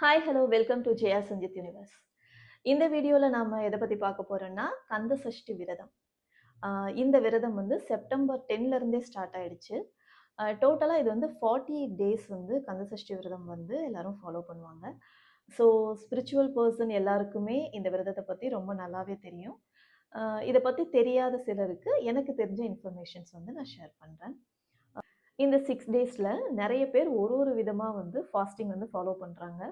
Hi hello welcome to Jaya Sanjith universe இந்த வீடியோவில் நாம் எதை பற்றி பார்க்க போகிறோம்னா கந்த சஷ்டி விரதம். இந்த விரதம் வந்து செப்டம்பர் டென்லேருந்தே ஸ்டார்ட் ஆகிடுச்சு டோட்டலாக இது வந்து ஃபார்ட்டி எயிட் டேஸ் வந்து கந்த சஷ்டி விரதம் வந்து எல்லாரும் ஃபாலோ பண்ணுவாங்க. ஸோ ஸ்பிரிச்சுவல் பர்சன் எல்லாருக்குமே இந்த விரதத்தை பற்றி ரொம்ப நல்லாவே தெரியும். இதை பற்றி தெரியாத சிலருக்கு எனக்கு தெரிஞ்ச இன்ஃபர்மேஷன்ஸ் வந்து நான் ஷேர் பண்ணுறேன் இந்த சிக்ஸ் டேஸில் நிறைய பேர் ஒரு ஒரு விதமாக வந்து ஃபாஸ்டிங் வந்து ஃபாலோ பண்ணுறாங்க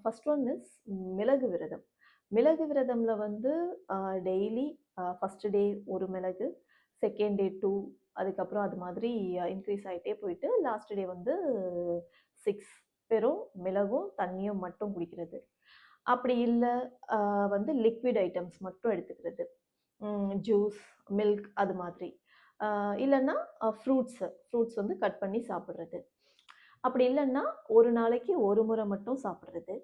ஃபஸ்ட் ஒன் இஸ் மிளகு விரதம். மிளகு விரதமில் வந்து டெய்லி ஃபஸ்ட் டே ஒரு மிளகு செகண்ட் டே டூ அதுக்கப்புறம் அது மாதிரி இன்க்ரீஸ் ஆகிட்டே போயிட்டு லாஸ்ட் டே வந்து சிக்ஸ் வெறும் மிளகும் தண்ணியும் மட்டும் குடிக்கிறது. அப்படி இல்லை வந்து லிக்விட் ஐட்டம்ஸ் மட்டும் எடுத்துக்கிறது. ஜூஸ் மில்க் அது மாதிரி. இல்லைன்னா ஃப்ரூட்ஸு ஃப்ரூட்ஸ் வந்து கட் பண்ணி சாப்பிட்றது. அப்படி இல்லைன்னா ஒரு நாளைக்கு ஒரு முறை மட்டும் சாப்பிட்றது.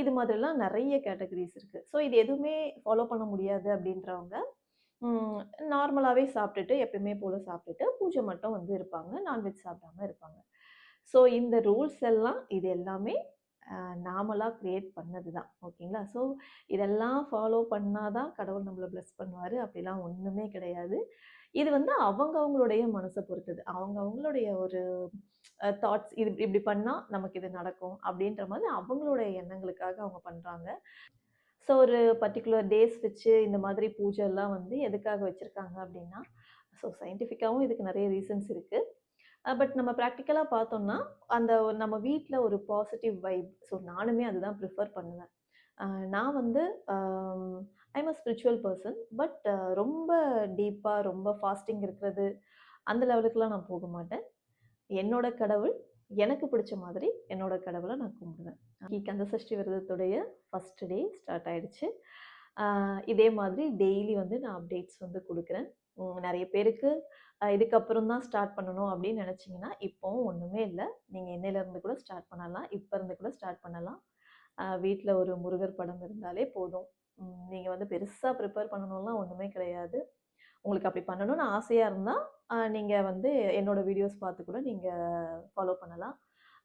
இது மாதிரிலாம் நிறைய கேட்டகரிஸ் இருக்குது ஸோ இது எதுவுமே ஃபாலோ பண்ண முடியாது அப்படின்றவங்க நார்மலாகவே சாப்பிட்டுட்டு எப்பயுமே போல் சாப்பிட்டுட்டு பூஜை மட்டும் வந்து இருப்பாங்க நான்வெஜ் சாப்பிடாம இருப்பாங்க. ஸோ இந்த ரூல்ஸ் எல்லாம் இது எல்லாமே நாமளாக க்ரியேட் பண்ணது தான். ஓகேங்களா? ஸோ இதெல்லாம் ஃபாலோ பண்ணால் தான் கடவுள் நம்மளை ப்ளஸ் பண்ணுவார். அப்படிலாம் ஒன்றுமே கிடையாது. இது வந்து அவங்கவுங்களுடைய மனசை பொறுத்தது. அவங்கவுங்களுடைய ஒரு தாட்ஸ் இது இப்படி பண்ணால் நமக்கு இது நடக்கும் அப்படின்ற மாதிரி அவங்களுடைய எண்ணங்களுக்காக அவங்க பண்ணுறாங்க ஸோ ஒரு பர்டிகுலர் டேஸ் வச்சு இந்த மாதிரி பூஜை எல்லாம் வந்து எதுக்காக வச்சுருக்காங்க அப்படின்னா ஸோ சயின்டிஃபிக்காகவும் இதுக்கு நிறைய ரீசன்ஸ் இருக்குது பட் நம்ம ப்ராக்டிக்கலாக பார்த்தோம்னா அந்த நம்ம வீட்டில் ஒரு பாசிட்டிவ் வைப் ஸோ நானுமே அதுதான் ப்ரிஃபர் பண்ணுவேன். நான் வந்து I'm a spiritual person but ரொம்ப டீப்பாக ரொம்ப ஃபாஸ்டிங் இருக்கிறது அந்த லெவலுக்குலாம் நான் போக மாட்டேன். என்னோட கடவுள் எனக்கு பிடிச்ச மாதிரி என்னோட கடவுளை நான் கும்பிடுவேன். கீ கந்த சஷ்டி விரதத்துடைய ஃபஸ்ட் டே ஸ்டார்ட் ஆயிடுச்சு. இதே மாதிரி டெய்லி வந்து நான் அப்டேட்ஸ் வந்து கொடுக்குறேன். நிறைய பேருக்கு இதுக்கப்புறம் தான் ஸ்டார்ட் பண்ணணும் அப்படின்னு நினச்சிங்கன்னா இப்போவும் ஒன்றுமே இல்லை. நீங்கள் என்னையிலேருந்து கூட ஸ்டார்ட் பண்ணலாம். இப்போ இருந்து கூட ஸ்டார்ட் பண்ணலாம். வீட்டில் ஒரு முருகர் படம் இருந்தாலே போதும். நீங்கள் வந்து பெருசாக ப்ரிப்பேர் பண்ணணும்லாம் ஒன்றுமே கிடையாது. உங்களுக்கு அப்படி பண்ணணும்னு ஆசையாக இருந்தால் நீங்கள் வந்து என்னோட வீடியோஸ் பார்த்து கூட நீங்கள் ஃபாலோ பண்ணலாம்.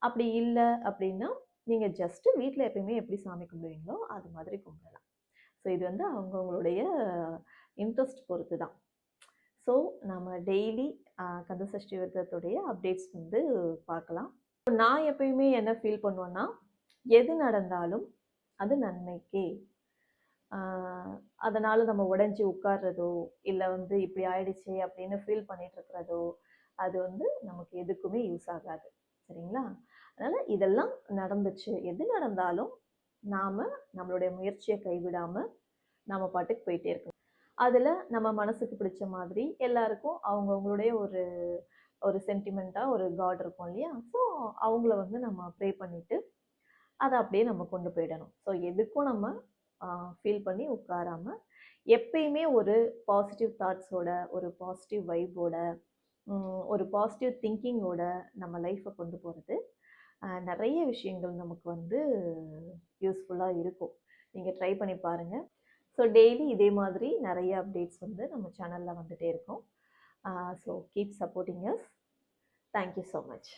அப்படி இல்லை அப்படின்னா நீங்கள் ஜஸ்ட்டு வீட்டில் எப்பயுமே எப்படி சாமி கும்பிடுவீங்களோ அது மாதிரி கும்பிடலாம். ஸோ இது வந்து அவங்கவுங்களுடைய இன்ட்ரெஸ்ட் பொறுத்து தான். ஸோ நம்ம டெய்லி கந்தசஷ்டி விரதத்துடைய அப்டேட்ஸ் வந்து பார்க்கலாம். நான் எப்பயுமே என்ன ஃபீல் பண்ணுவேன்னா எது நடந்தாலும் அது நன்மைக்கே. அதனால் நம்ம உடஞ்சி உட்கார்றதோ இல்லை வந்து இப்படி ஆயிடுச்சு அப்படின்னு ஃபீல் பண்ணிகிட்ருக்கிறதோ அது வந்து நமக்கு எதுக்குமே யூஸ் ஆகாது. சரிங்களா? அதனால் இதெல்லாம் நடந்துச்சு. எது நடந்தாலும் நாம் நம்மளுடைய முயற்சியை கைவிடாமல் நாம் பாட்டுக்கு போயிட்டே இருக்கணும். அதில் நம்ம மனசுக்கு பிடிச்ச மாதிரி எல்லாருக்கும் அவங்கவுங்களுடைய ஒரு ஒரு சென்டிமெண்ட்டாக ஒரு காட் இருக்கும் இல்லையா? ஸோ அவங்கள வந்து நம்ம ப்ரே பண்ணிவிட்டு அதை அப்படியே நம்ம கொண்டு போயிடணும். ஸோ எதுக்கும் நம்ம ஃபீல் பண்ணி உட்காராமல் எப்பயுமே ஒரு பாசிட்டிவ் தாட்ஸோட ஒரு பாசிட்டிவ் வைபோட ஒரு பாசிட்டிவ் திங்கிங்கோட நம்ம லைஃப்பை கொண்டு போகிறது நிறைய விஷயங்கள் நமக்கு வந்து யூஸ்ஃபுல்லாக இருக்கும். நீங்கள் ட்ரை பண்ணி பாருங்கள் ஸோ டெய்லி இதே மாதிரி நிறைய அப்டேட்ஸ் வந்து நம்ம சேனலில் வந்துகிட்டே இருக்கும். So keep supporting us thank you so much